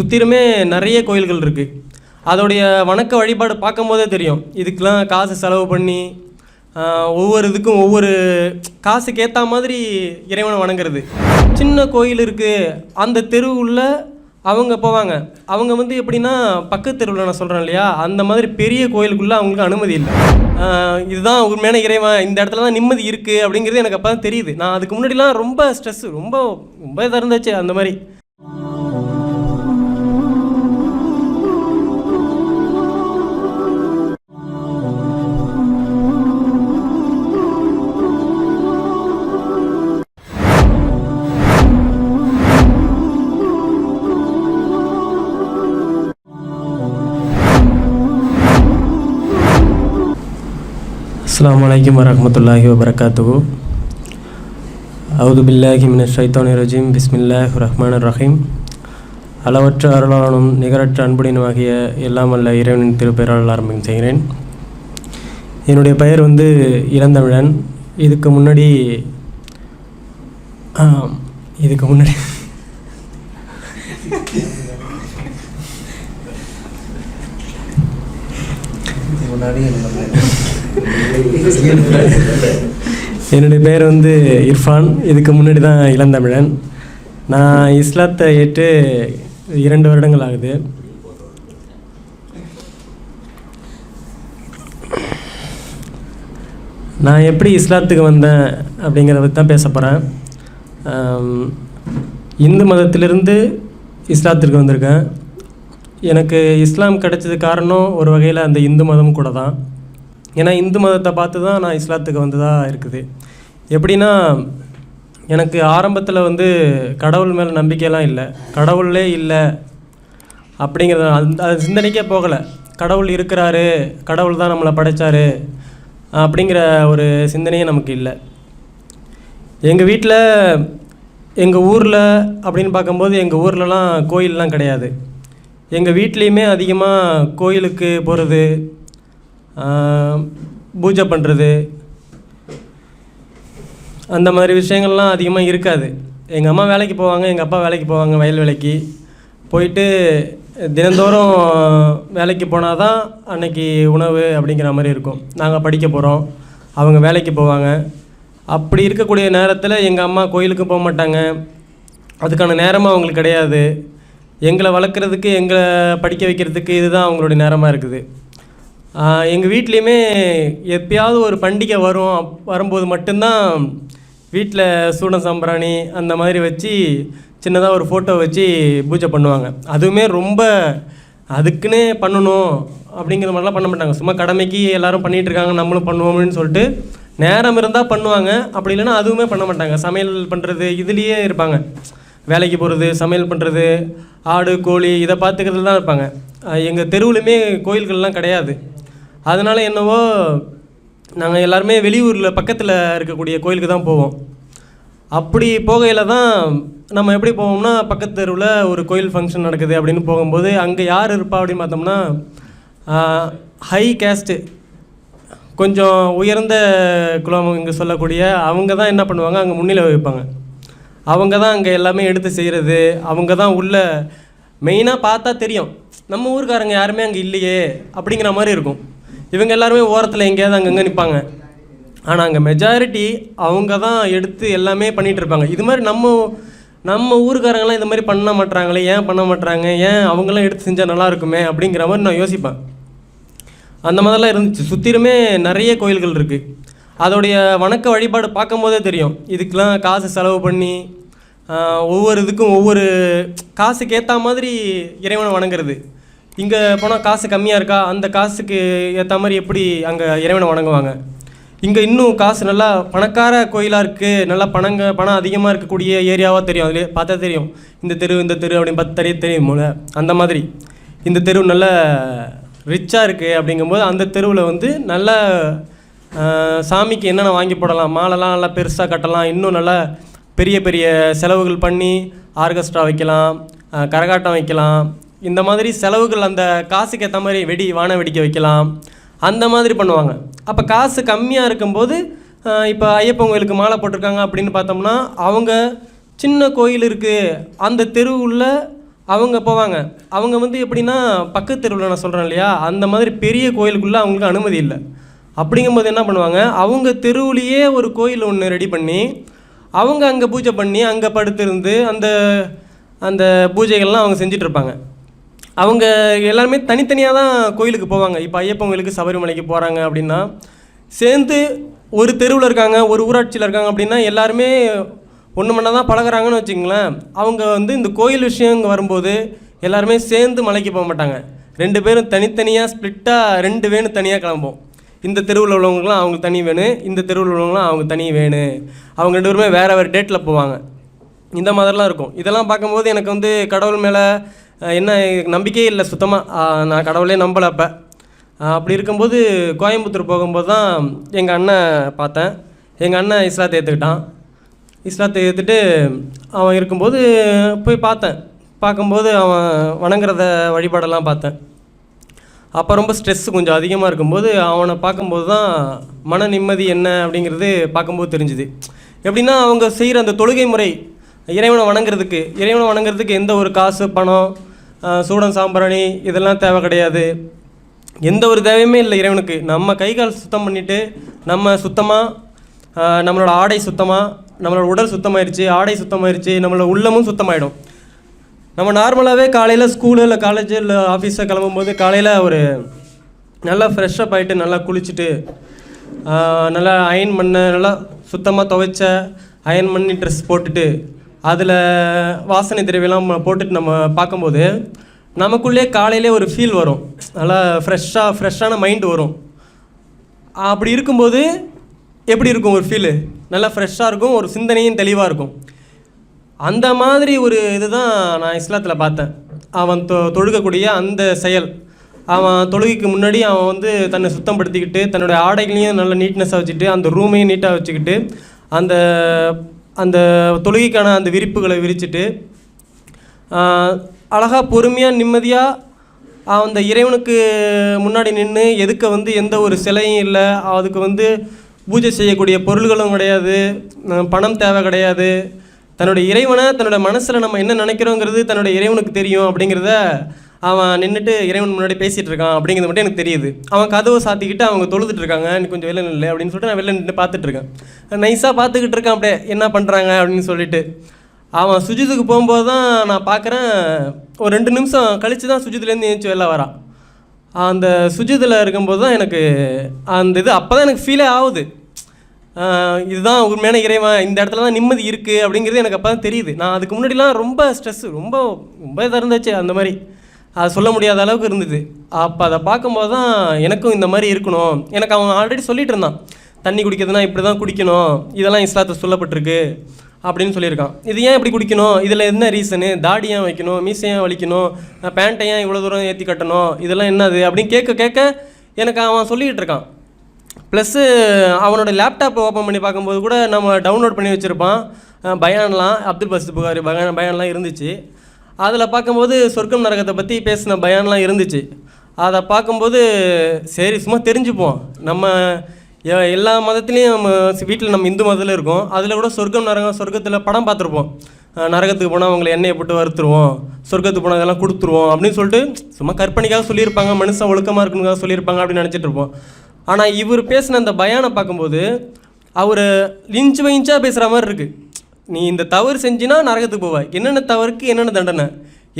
சுத்திரமே நிறைய கோயில்கள் இருக்குது அதோடைய வணக்க வழிபாடு பார்க்கும்போதே தெரியும். இதுக்கெலாம் காசு செலவு பண்ணி ஒவ்வொரு இதுக்கும் ஒவ்வொரு காசுக்கு ஏற்ற மாதிரி இறைவனை வணங்குறது. சின்ன கோயில் இருக்குது அந்த தெருவுள்ள அவங்க போவாங்க. அவங்க வந்து எப்படின்னா பக்கத்து தெருவில் நான் சொல்கிறேன் இல்லையா? அந்த மாதிரி பெரிய கோயிலுக்குள்ளே அவங்களுக்கு அனுமதி இல்லை. இதுதான் உண்மையான இறைவன் இந்த இடத்துல தான் நிம்மதி இருக்குது அப்படிங்கிறது எனக்கு அப்போ தான் தெரியுது. நான் அதுக்கு முன்னாடிலாம் ரொம்ப ஸ்ட்ரெஸ்ஸு ரொம்ப ரொம்ப இதாக இருந்துச்சு அந்த மாதிரி. அஸ்லாம் வலைக்கம் வரமத்துல்லாஹி வபரகாத்து அவுது பில்லாஹி மின ஷைத்தானி ரஜீம் பிஸ்மில்லாஹ் ரஹ்மான் ரஹீம் அளவற்ற அருளாளனும் நிகரற்ற அன்புடனுமாகிய எல்லாம் அல்ல இறைவனின் திருப்பெயரால் ஆரம்பம் செய்கிறேன். என்னுடைய பெயர் வந்து இளந்தமிழன். இதுக்கு முன்னாடி இதுக்கு இதுக்கு முன்னாடி என்னுடைய பேர் வந்து இர்ஃபான். இதுக்கு முன்னாடி தான் இளந்தமிழன். நான் இஸ்லாத்தை ஏற்று இரண்டு வருடங்கள் ஆகுது. நான் எப்படி இஸ்லாத்துக்கு வந்தேன் அப்படிங்கிறத பற்றி தான் பேச போகிறேன் இந்து மதத்திலிருந்து இஸ்லாத்திற்கு வந்திருக்கேன். எனக்கு இஸ்லாம் கிடைச்சது காரணம் ஒரு வகையில் அந்த இந்து மதம் கூட தான். ஏன்னா இந்து மதத்தை பார்த்து தான் நான் இஸ்லாத்துக்கு வந்ததாக இருக்குது. எப்படின்னா எனக்கு ஆரம்பத்தில் வந்து கடவுள் மேலே நம்பிக்கையெல்லாம் இல்லை. கடவுளே இல்லை அப்படிங்கிறத அந்த அது சிந்தனைக்கே போகலை. கடவுள் இருக்கிறாரு கடவுள் தான் நம்மளை படைத்தாரு அப்படிங்கிற ஒரு சிந்தனையே நமக்கு இல்லை. எங்கள் வீட்டில் எங்கள் ஊரில் அப்படின்னு பார்க்கும்போது எங்கள் ஊர்லலாம் கோயிலெலாம் கிடையாது. எங்கள் வீட்லேயுமே அதிகமாக கோயிலுக்கு போகிறது பூஜை பண்ணுறது அந்த மாதிரி விஷயங்கள்லாம் அதிகமாக இருக்காது. எங்கள் அம்மா வேலைக்கு போவாங்க எங்கள் அப்பா வேலைக்கு போவாங்க வயல் வேலைக்கு. போயிட்டு தினந்தோறும் வேலைக்கு போனால் தான் அன்னைக்கு உணவு அப்படிங்கிற மாதிரி இருக்கும். நாங்கள் படிக்க போகிறோம் அவங்க வேலைக்கு போவாங்க. அப்படி இருக்கக்கூடிய நேரத்தில் எங்கள் அம்மா கோயிலுக்கு போக மாட்டாங்க. அதுக்கான நேரமும் அவங்களுக்கு கிடையாது. எங்களை வளர்க்குறதுக்கு எங்களை படிக்க வைக்கிறதுக்கு இதுதான் அவங்களுடைய நேரமாக இருக்குது. எங்கள் வீட்லேயுமே எப்பயாவது ஒரு பண்டிகை வரும். வரும்போது மட்டும்தான் வீட்டில் சூடம் சாம்பிராணி அந்த மாதிரி வச்சு சின்னதாக ஒரு ஃபோட்டோ வச்சு பூஜை பண்ணுவாங்க. அதுவுமே ரொம்ப அதுக்குன்னே பண்ணணும் அப்படிங்கிற மாதிரிலாம் பண்ண மாட்டாங்க. சும்மா கடமைக்கு எல்லோரும் பண்ணிகிட்ருக்காங்க நம்மளும் பண்ணுவோம்னு சொல்லிட்டு நேரம் இருந்தால் பண்ணுவாங்க. அப்படி இல்லைன்னா அதுவுமே பண்ண மாட்டாங்க. சமையல் பண்ணுறது இதுலேயே இருப்பாங்க. வேலைக்கு போகிறது சமையல் பண்ணுறது ஆடு கோழி இதை பார்த்துக்கிறது தான் இருப்பாங்க எங்கள் தெருவுலையுமே கோயில்கள்லாம் கிடையாது. அதனால் என்னவோ நாங்கள் எல்லாருமே வெளியூரில் பக்கத்தில் இருக்கக்கூடிய கோயிலுக்கு தான் போவோம். அப்படி போகையில் தான் நம்ம எப்படி போவோம்னா பக்கத்து தெருவில் ஒரு கோயில் ஃபங்க்ஷன் நடக்குது அப்படின்னு போகும்போது அங்கே யார் இருப்பா அப்படின்னு பார்த்தோம்னா ஹை கேஸ்ட்டு கொஞ்சம் உயர்ந்த குலம் இங்கே சொல்லக்கூடிய அவங்க தான் என்ன பண்ணுவாங்க அங்கே முன்னிலை வைப்பாங்க அவங்க தான் அங்கே எல்லாமே எடுத்து செய்கிறது அவங்க தான் உள்ள மெயினாக பார்த்தா தெரியும். நம்ம ஊருக்காரங்க யாருமே அங்கே இல்லையே அப்படிங்கிற மாதிரி இருக்கும். இவங்க எல்லாருமே ஓரத்தில் எங்கேயாவது அங்கங்கே நிற்பாங்க ஆனால் அங்கே மெஜாரிட்டி அவங்க தான் எடுத்து எல்லாமே பண்ணிகிட்டு இருப்பாங்க. இது மாதிரி நம்ம நம்ம ஊருக்காரங்களாம் இந்த மாதிரி பண்ண மாட்றாங்களே ஏன் பண்ண மாட்டாங்க ஏன் அவங்களாம் எடுத்து செஞ்சால் நல்லா இருக்குமே அப்படிங்கிற மாதிரி நான் யோசிப்பேன். அந்த மாதிரிலாம் இருந்துச்சு. சுற்றிலுமே நிறைய கோயில்கள் இருக்குது அதோடைய வணக்க வழிபாடு பார்க்கும்போதே தெரியும். இதுக்கெலாம் காசு செலவு பண்ணி ஒவ்வொரு இதுக்கும் ஒவ்வொரு காசுக்கு ஏற்ற மாதிரி இறைவனை வணங்குறது. இங்கே போனால் காசு கம்மியாக இருக்கா? அந்த காசுக்கு ஏற்ற மாதிரி எப்படி அங்கே இறைவனை வணங்குவாங்க? இங்கே இன்னும் காசு நல்லா பணக்கார கோயிலாக இருக்குது நல்லா பணங்க பணம் அதிகமாக இருக்கக்கூடிய ஏரியாவாக தெரியும். அதிலே பார்த்தா தெரியும். இந்த தெரு இந்த தெரு அப்படின்னு பார்த்து தெரிய தெரியும்ல அந்த மாதிரி. இந்த தெரு நல்ல ரிச்சாக இருக்குது அப்படிங்கும்போது அந்த தெருவில் வந்து நல்ல சாமிக்கு என்னென்ன வாங்கி போடலாம்? மாலைலாம் நல்லா பெருசாக கட்டலாம். இன்னும் நல்லா பெரிய பெரிய செலவுகள் பண்ணி ஆர்கெஸ்ட்ரா வைக்கலாம். கரகாட்டம் வைக்கலாம். இந்த மாதிரி செலவுகள் அந்த காசுக்கு ஏற்ற மாதிரி வெடி வான வெடிக்க வைக்கலாம். அந்த மாதிரி பண்ணுவாங்க. அப்போ காசு கம்மியாக இருக்கும்போது இப்போ ஐயப்பன் கோயிலுக்கு மாலை போட்டிருக்காங்க அப்படின்னு பார்த்தோம்னா அவங்க சின்ன கோயில் இருக்குது அந்த தெருவுள்ள அவங்க போவாங்க. அவங்க வந்து எப்படின்னா பக்கத்து தெருவில் நான் சொல்கிறேன் இல்லையா? அந்த மாதிரி பெரிய கோயிலுக்குள்ளே அவங்களுக்கு அனுமதி இல்லை. அப்படிங்கும்போது என்ன பண்ணுவாங்க? அவங்க தெருவுலேயே ஒரு கோயில் ஒன்று ரெடி பண்ணி அவங்க அங்கே பூஜை பண்ணி அங்கே படுத்திருந்து அந்த அந்த பூஜைகள்லாம் அவங்க செஞ்சிட்ருப்பாங்க அவங்க எல்லாருமே தனித்தனியாக தான் கோயிலுக்கு போவாங்க. இப்போ ஐயப்பன் கோயிலுக்கு சபரிமலைக்கு போகிறாங்க அப்படின்னா சேர்ந்து ஒரு தெருவில் இருக்காங்க ஒரு ஊராட்சியில் இருக்காங்க அப்படின்னா எல்லாருமே ஒன்று மண்ணா தான் பழகுறாங்கன்னு வச்சுங்களேன் அவங்க வந்து இந்த கோயில் விஷயம் இங்கே வரும்போது எல்லாருமே சேர்ந்து மலைக்கு போக மாட்டாங்க. ரெண்டு பேரும் தனித்தனியாக ஸ்ப்ளிட்டாக ரெண்டு வேணும் தனியாக கிளம்பும் இந்த தெருவில் உள்ளவங்களுக்குலாம் அவங்க தனி வேணும் இந்த தெருவில் உள்ளவங்களாம் அவங்க தனி வேணும் அவங்க ரெண்டு பேருமே வேறு வேறு டேட்டில் போவாங்க. இந்த மாதிரிலாம் இருக்கும். இதெல்லாம் பார்க்கும்போது எனக்கு வந்து கடவுள் மேலே என்ன நம்பிக்கையே இல்லை சுத்தமாக நான் கடவுளே நம்பலை அப்போ. அப்படி இருக்கும்போது கோயம்புத்தூர் போகும்போது தான் எங்கள் அண்ணன் பார்த்தேன். எங்கள் அண்ணன் இஸ்லாத்தை ஏற்றுக்கிட்டான் இஸ்லாத்தை ஏற்றுட்டு அவன் இருக்கும்போது போய் பார்த்தேன். பார்க்கும்போது அவன் வணங்குறத வழிபாடெல்லாம் பார்த்தேன். அப்போ ரொம்ப ஸ்ட்ரெஸ் கொஞ்சம் அதிகமாக இருக்கும்போது அவனை பார்க்கும்போது தான் மன நிம்மதி என்ன அப்படிங்கிறது பார்க்கும்போது தெரிஞ்சுது. எப்படின்னா அவங்க செய்கிற அந்த தொழுகை முறை இறைவனை வணங்குறதுக்கு இறைவனை வணங்குறதுக்கு எந்த ஒரு காசு பணம் ஆஹ், சூடம் சாம்பிராணி இதெல்லாம் தேவை கிடையாது. எந்த ஒரு தேவையுமே இல்லை இறைவனுக்கு. நம்ம கை கால் சுத்தம் பண்ணிவிட்டு நம்ம சுத்தமாக நம்மளோட ஆடை சுத்தமாக நம்மளோட உடல் சுத்தமாயிருச்சு ஆடை சுத்தமாயிருச்சு நம்மளோட உள்ளமும் சுத்தமாயிடும். நம்ம நார்மலாகவே காலையில் ஸ்கூலு இல்லை காலேஜ் இல்லை ஆஃபீஸில் கிளம்பும்போது காலையில் ஒரு நல்லா ஃப்ரெஷ்ஷப் ஆகிட்டு நல்லா குளிச்சுட்டு நல்லா அயன் பண்ண நல்லா சுத்தமாக துவைச்ச அயன் பண்ணி ட்ரெஸ் போட்டுட்டு அதில் வாசனை திரவியெல்லாம் போட்டுட்டு நம்ம பார்க்கும்போது நமக்குள்ளே காலையிலே ஒரு ஃபீல் வரும். நல்லா ஃப்ரெஷ்ஷாக ஃப்ரெஷ்ஷான மைண்டு வரும். அப்படி இருக்கும்போது எப்படி இருக்கும் ஒரு ஃபீலு நல்லா ஃப்ரெஷ்ஷாக இருக்கும் ஒரு சிந்தனையும் தெளிவாக இருக்கும். அந்த மாதிரி ஒரு இதுதான் நான் இஸ்லாத்தில் பார்த்தேன். அவன் தொ தொழுகக்கூடிய அந்த செயல். அவன் தொழுகைக்கு முன்னாடி அவன் வந்து தன்னை சுத்தப்படுத்திக்கிட்டு தன்னுடைய ஆடைகளையும் நல்ல நீட்னஸாக வச்சுட்டு அந்த ரூமையும் நீட்டாக வச்சுக்கிட்டு அந்த அந்த தொழுகைக்கான அந்த விரிப்புகளை விரிச்சிட்டு அழகாக பொறுமையாக நிம்மதியாக அந்த இறைவனுக்கு முன்னாடி நின்று எதுக்க வந்து எந்த ஒரு சிலையும் இல்லை அதுக்கு வந்து பூஜை செய்யக்கூடிய பொருள்களும் கிடையாது பணம் தேவை கிடையாது. தன்னுடைய இறைவனை தன்னோட மனசில் நம்ம என்ன நினைக்கிறோங்கிறது தன்னோட இறைவனுக்கு தெரியும் அப்படிங்கிறத அவன் நின்றுட்டு இறைவன் முன்னாடி பேசிகிட்டு இருக்கான் அப்படிங்கிறது மட்டும் எனக்கு தெரியுது. அவன் கதவை சாத்திக்கிட்டு அவங்க தொழுதுட்டு இருக்காங்க எனக்கு கொஞ்சம் வெளில இல்லை அப்படின்னு சொல்லிட்டு நான் வெளில நின்று பார்த்துட்டு இருக்கேன். நைஸாக பார்த்துக்கிட்டு இருக்கான் அப்படியே என்ன பண்ணுறாங்க அப்படின்னு சொல்லிட்டு. அவன் சுஜித்துக்கு போகும்போது தான் நான் பார்க்குறேன் ஒரு ரெண்டு நிமிஷம் கழித்து தான் சுஜித்துலேருந்து ஏஞ்சி வெளில வரான் அந்த சுஜித்தில் இருக்கும்போது தான் எனக்கு அந்த இது அப்போ தான் எனக்கு ஃபீலே ஆகுது. இதுதான் உண்மையான இறைவன் இந்த இடத்துல தான் நிம்மதி இருக்குது அப்படிங்கிறது எனக்கு அப்போ தான் தெரியுது. நான் அதுக்கு முன்னாடிலாம் ரொம்ப ஸ்ட்ரெஸ்ஸு ரொம்ப ரொம்ப இதாக இருந்துச்சு அந்த மாதிரி. அது சொல்ல முடியாத அளவுக்கு இருந்தது. அப்போ அதை பார்க்கும்போது தான் எனக்கும் இந்த மாதிரி இருக்கணும். எனக்கு அவன் ஆல்ரெடி சொல்லிட்டு இருந்தான். தண்ணி குடிக்கிறதுனா இப்படி தான் குடிக்கணும். இதெல்லாம் இஸ்லாத்தில் சொல்லப்பட்டிருக்கு அப்படின்னு சொல்லியிருக்கான். இது ஏன் இப்படி குடிக்கணும்? இதில் என்ன ரீசனு தாடி ஏன் வைக்கணும்? மீசை ஏன் வலிக்கணும்? பேண்ட்டை ஏன் இவ்வளோ தூரம் ஏற்றி கட்டணும்? இதெல்லாம் என்னது? அப்படின்னு கேட்க கேட்க எனக்கு அவன் சொல்லிக்கிட்டு இருக்கான். ப்ளஸ்ஸு அவனோட லேப்டாப் ஓப்பன் பண்ணி பார்க்கும்போது கூட நம்ம டவுன்லோட் பண்ணி வச்சுருப்பான். அஹ் பயான்லாம் அப்துல் பஸ்து புகாரி பயான் பயான்லாம் இருந்துச்சு. அதில் பார்க்கும்போது சொர்க்கம் நரகத்தை பற்றி பேசின பயான்லாம் இருந்துச்சு. அதை பார்க்கும்போது சரி சும்மா தெரிஞ்சுப்போம். நம்ம எல்லா மதத்துலேயும் நம்ம வீட்டில் நம்ம இந்து மதத்தில் இருக்கோம். அதில் கூட சொர்க்கம் நரகம் சொர்க்கத்தில் படம் பார்த்துருப்போம். நரகத்துக்கு போனால் அவங்களை எண்ணெயை போட்டு வறுத்துருவோம் சொர்க்கத்துக்கு போனால் இதெல்லாம் கொடுத்துருவோம் அப்படின்னு சொல்லிட்டு சும்மா கற்பனைக்காக சொல்லியிருப்பாங்க மனுஷன் ஒழுக்கமாக இருக்கணுக்காக சொல்லியிருப்பாங்க அப்படின்னு நினச்சிட்டு இருப்போம். ஆனால் இவர் பேசின அந்த பயானை பார்க்கும்போது அவர் இன்ச்சு இன்ச்சாக பேசுகிற மாதிரி இருக்குது நீ இந்த தவறு செஞ்சினா நரகத்துக்கு போவ என்னென்ன தவறுக்கு என்னென்ன தண்டனை?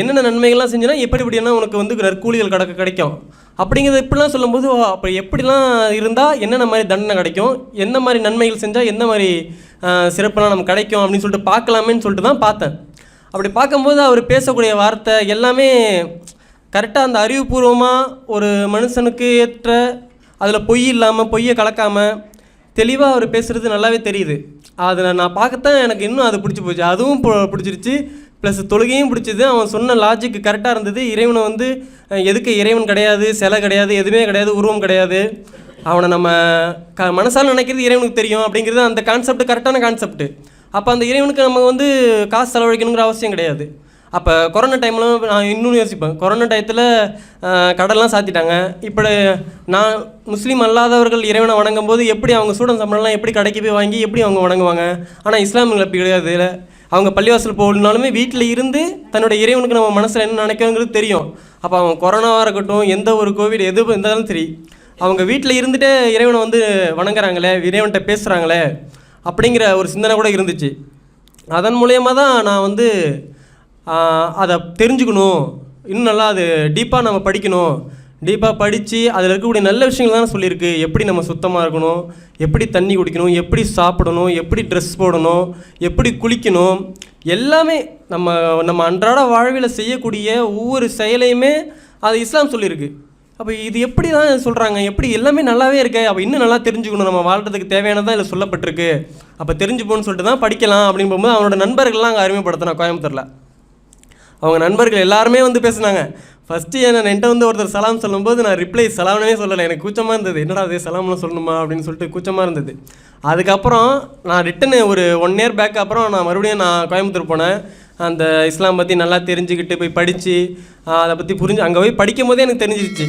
என்னென்ன நன்மைகள்லாம் செஞ்சினா எப்படி எப்படியெல்லாம் உனக்கு வந்து நற்கூலிகள் கிடக்க கிடைக்கும். அப்படிங்கிறத இப்படிலாம் சொல்லும்போது ஓ, அப்போ எப்படிலாம் இருந்தால் என்னென்ன மாதிரி தண்டனை கிடைக்கும்? எந்த மாதிரி நன்மைகள் செஞ்சால் எந்த மாதிரி சிறப்பெல்லாம் நமக்கு கிடைக்கும் அப்படின்னு சொல்லிட்டு பார்க்கலாமேன்னு சொல்லிட்டு தான் பார்த்தேன். அப்படி பார்க்கும்போது அவர் பேசக்கூடிய வார்த்தை எல்லாமே கரெக்டாக அந்த அறிவுபூர்வமாக ஒரு மனுஷனுக்கு ஏற்ற அதில் பொய் இல்லாமல் பொய்யை கலக்காமல் தெளிவாக அவர் பேசுகிறது நல்லாவே தெரியுது. அதில் நான் பார்க்கத்தான் எனக்கு இன்னும் அது பிடிச்சி போச்சு. அதுவும் பிடிச்சிருச்சு. ப்ளஸ் தொழுகையும் பிடிச்சது. அவன் சொன்ன லாஜிக் கரெக்டாக இருந்தது. இறைவனை வந்து எதுக்கு இறைவன் கிடையாது சிலை கிடையாது எதுவுமே கிடையாது உருவம் கிடையாது. அவனை நம்ம க மனசால் நினைக்கிறது இறைவனுக்கு தெரியும் அப்படிங்கிறது அந்த கான்செப்ட் கரெக்டான கான்செப்ட் அப்போ அந்த இறைவனுக்கு நம்ம வந்து காசு செலவழிக்கணுங்கிற அவசியம் கிடையாது. அப்போ கொரோனா டைமில் நான் இன்னும் யோசிப்பேன். கொரோனா டயத்தில் கடல்லாம் சாத்திட்டாங்க. இப்போ நான் முஸ்லீம் அல்லாதவர்கள் இறைவனை வணங்கும் போது எப்படி அவங்க சூடன் சம்பளம்லாம் எப்படி கடைக்கு போய் வாங்கி எப்படி அவங்க வணங்குவாங்க? ஆனால் இஸ்லாமியங்களை அப்படி கிடையாது. அவங்க பள்ளிவாசல் போகணுனாலுமே வீட்டில் இருந்து தன்னோட இறைவனுக்கு நம்ம மனசில் என்ன நினைக்கிறோங்கிறது தெரியும். அப்போ அவங்க கொரோனாவாக இருக்கட்டும் எந்த ஒரு கோவிட் எது இருந்தாலும் சரி அவங்க வீட்டில் இருந்துகிட்டே இறைவனை வந்து வணங்குறாங்களே இறைவன்கிட்ட பேசுகிறாங்களே அப்படிங்கிற ஒரு சிந்தனை கூட இருந்துச்சு. அதன் மூலயமா தான் நான் வந்து அதை தெரிஞ்சுக்கணும். இன்னும் நல்லா அது டீப்பாக நம்ம படிக்கணும். டீப்பாக படித்து அதில் இருக்கக்கூடிய நல்ல விஷயங்கள் தான் சொல்லியிருக்கு. எப்படி நம்ம சுத்தமாக இருக்கணும்? எப்படி தண்ணி குடிக்கணும்? எப்படி சாப்பிடணும்? எப்படி ட்ரெஸ் போடணும்? எப்படி குளிக்கணும்? எல்லாமே நம்ம நம்ம அன்றாட வாழ்வில் செய்யக்கூடிய ஒவ்வொரு செயலையுமே அது இஸ்லாம் சொல்லியிருக்கு. அப்போ இது எப்படி தான் சொல்கிறாங்க எப்படி எல்லாமே நல்லாவே இருக்கே? அப்போ இன்னும் நல்லா தெரிஞ்சுக்கணும். நம்ம வாழ்கிறதுக்கு தேவையானதான் இதில் சொல்லப்பட்டிருக்கு. அப்போ தெரிஞ்சுப்போன்னு சொல்லிட்டு தான் படிக்கலாம் அப்படின்னு போகும்போது அவனோட நண்பர்கள்லாம் அங்கே அறிமுகப்படுத்தினா கோயம்புத்தூரில். அவங்க நண்பர்கள் எல்லாருமே வந்து பேசுனாங்க. ஃபஸ்ட்டு என்ன என்கிட்ட வந்து ஒருத்தர் சலாம் சொல்லும்போது நான் ரிப்ளை சலாம்னே சொல்லலை. எனக்கு கூச்சமாக இருந்தது. என்னடா அது சலாம்னு சொல்லணுமா? அப்படின்னு சொல்லிட்டு கூச்சமாக இருந்தது. அதுக்கப்புறம் நான் ரிட்டன் ஒரு ஒன் இயர் பேக் அப்புறம் நான் மறுபடியும் நான் கோயம்புத்தூர் போனேன். அந்த இஸ்லாம் பற்றி நல்லா தெரிஞ்சுக்கிட்டு போய் படித்து அதை பற்றி புரிஞ்சு அங்கே போய் படிக்கும் போதே எனக்கு தெரிஞ்சிருச்சு.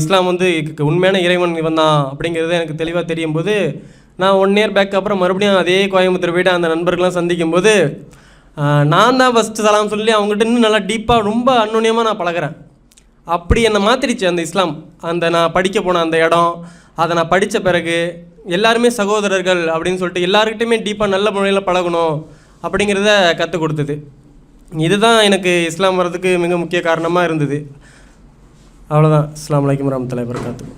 இஸ்லாம் வந்து உண்மையான இறைவன் இவன் தான் அப்படிங்கிறது எனக்கு தெளிவாக தெரியும் போது நான் ஒன் இயர் பேக் அப்புறம் மறுபடியும் அதே கோயம்புத்தூர் போய்ட்டு அந்த நண்பர்கள்லாம் சந்திக்கும் போது நான் தான் ஃபஸ்ட்டு சலாம் சொல்லி அவங்ககிட்ட இன்னும் நல்லா டீப்பாக ரொம்ப அன்னுன்யமாக நான் பழகுறேன். அப்படி என்னை மாற்றிடுச்சு அந்த இஸ்லாம். அந்த நான் படிக்க போன அந்த இடம் அதை நான் படித்த பிறகு எல்லாருமே சகோதரர்கள் அப்படின்னு சொல்லிட்டு எல்லாருக்கிட்டையுமே டீப்பாக நல்ல முறையில் பழகணும் அப்படிங்கிறத கற்றுக் கொடுத்தது. இதுதான் எனக்கு இஸ்லாம் வர்றதுக்கு மிக முக்கிய காரணமாக இருந்தது. அவ்வளோதான் இஸ்லாம் அலைக்கும் வரமத்துல்லாஹி வபரகாத்துஹு.